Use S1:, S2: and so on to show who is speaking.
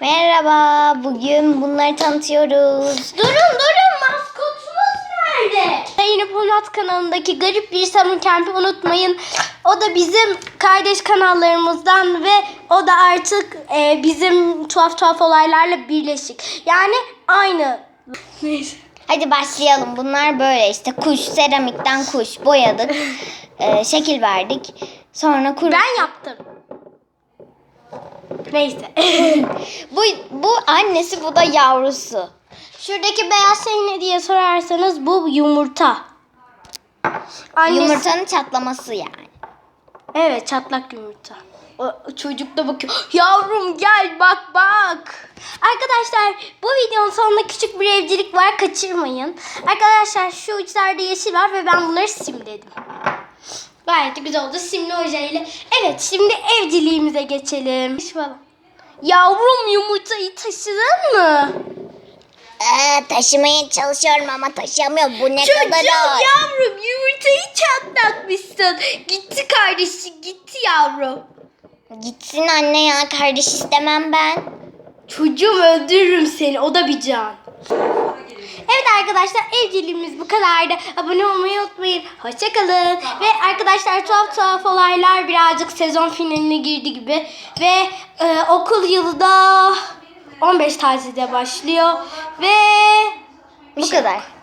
S1: Merhaba, bugün bunları tanıtıyoruz.
S2: Durun durun maskotumuz nerede? Yine Ponat kanalındaki garip bir Summer Camp'i unutmayın. O da bizim kardeş kanallarımızdan ve o da artık e, bizim tuhaf tuhaf olaylarla birleşik. Yani aynı. Neyse.
S1: Hadi başlayalım. Bunlar böyle işte kuş, seramikten kuş boyadık. Ee, şekil verdik. Sonra kur...
S2: Ben yaptım. Neyse.
S1: Bu, bu annesi, bu da yavrusu.
S2: Şuradaki beyaz şey ne diye sorarsanız bu yumurta. Annesi-
S1: Yumurtanın çatlaması yani.
S2: Evet çatlak yumurta. O çocuk da bakıyor. Yavrum gel bak bak. Arkadaşlar bu videonun sonunda küçük bir evcilik var kaçırmayın. Arkadaşlar şu uçlarda yeşil var ve ben bunları simledim. Gayet de güzel oldu simli ojeyle. Evet şimdi evciliğimize geçelim. Falan. Yavrum yumurtayı taşıdın mı?
S1: Ee, taşımaya çalışıyorum ama taşıyamıyorum. Bu ne
S2: Çocuğum
S1: kadar ağır.
S2: yavrum yumurtayı çatlatmışsın. Gitti kardeşi gitti yavrum.
S1: Gitsin anne ya. Kardeş istemem ben.
S2: Çocuğum öldürürüm seni. O da bir can. Evet arkadaşlar evciliğimiz bu kadardı. Abone olmayı unutmayın. Hoşçakalın. Ve arkadaşlar tuhaf tuhaf olaylar birazcık sezon finaline girdi gibi. Ve e, okul yılı da 15 tatilde başlıyor. Ve
S1: Bu kadar.